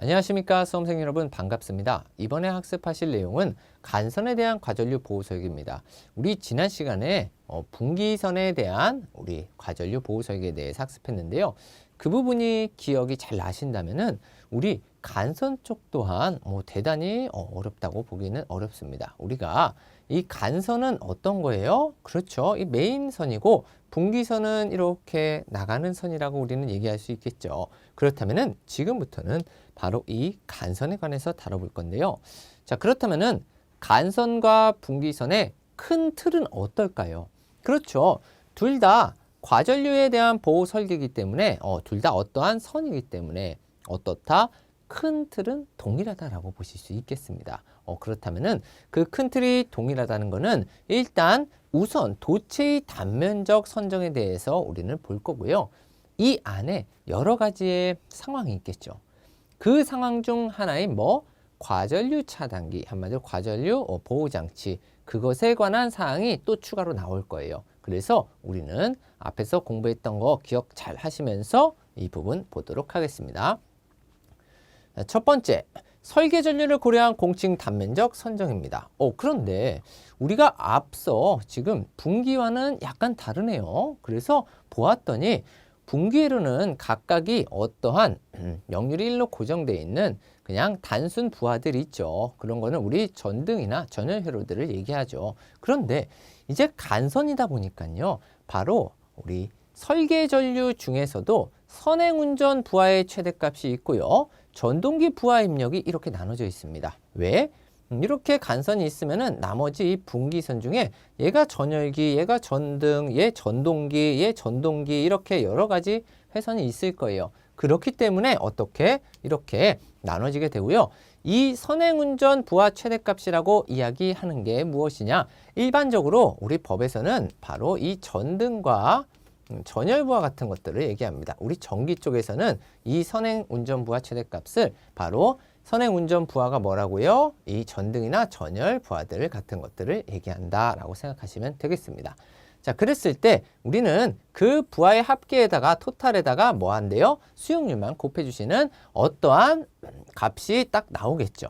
안녕하십니까 수험생 여러분 반갑습니다. 이번에 학습하실 내용은 간선에 대한 과전류 보호설계입니다. 우리 지난 시간에 어, 분기선에 대한 우리 과전류 보호설계에 대해서 학습했는데요. 그 부분이 기억이 잘 나신다면은 우리 간선 쪽 또한 뭐 대단히 어, 어렵다고 보기는 어렵습니다. 우리가 이 간선은 어떤 거예요? 그렇죠. 이 메인선이고 분기선은 이렇게 나가는 선이라고 우리는 얘기할 수 있겠죠. 그렇다면은 지금부터는 바로 이 간선에 관해서 다뤄볼 건데요. 자, 그렇다면은 간선과 분기선의 큰 틀은 어떨까요? 그렇죠. 둘 다 과전류에 대한 보호 설계이기 때문에 어, 둘 다 어떠한 선이기 때문에 어떻다? 큰 틀은 동일하다라고 보실 수 있겠습니다. 어, 그렇다면은 그 큰 틀이 동일하다는 거는 일단 우선 도체의 단면적 선정에 대해서 우리는 볼 거고요. 이 안에 여러 가지의 상황이 있겠죠. 그 상황 중 하나인 뭐 과전류 차단기 한마디로 과전류 어, 보호 장치 그것에 관한 사항이 또 추가로 나올 거예요. 그래서 우리는 앞에서 공부했던 거 기억 잘 하시면서 이 부분 보도록 하겠습니다. 자, 첫 번째, 설계 전류를 고려한 공칭 단면적 선정입니다. 어, 그런데 우리가 앞서 지금 분기와는 약간 다르네요. 그래서 보았더니 분기로는 각각이 어떠한 음, 명률이 1로 고정되어 있는 그냥 단순 부하들이 있죠. 그런 거는 우리 전등이나 전열 회로들을 얘기하죠. 그런데 이제 간선이다 보니까요. 바로 우리 설계 전류 중에서도 선행운전 부하의 최대값이 있고요. 전동기 부하 입력이 이렇게 나눠져 있습니다. 왜? 음, 이렇게 간선이 있으면은 나머지 이 분기선 중에 얘가 전열기, 얘가 전등, 얘 전동기, 얘 전동기 이렇게 여러 가지 회선이 있을 거예요. 그렇기 때문에 어떻게 이렇게 나눠지게 되고요. 이 선행운전 부하 최대값이라고 이야기하는 게 무엇이냐? 일반적으로 우리 법에서는 바로 이 전등과 음, 전열부하 같은 것들을 얘기합니다. 우리 전기 쪽에서는 이 선행 운전 부하 최대값을 바로 선행 운전 부하가 뭐라고요? 이 전등이나 전열 부하들 같은 것들을 얘기한다라고 생각하시면 되겠습니다. 자, 그랬을 때 우리는 그 부하의 합계에다가 토탈에다가 뭐 한대요? 수용률만 곱해주시는 어떠한 값이 딱 나오겠죠.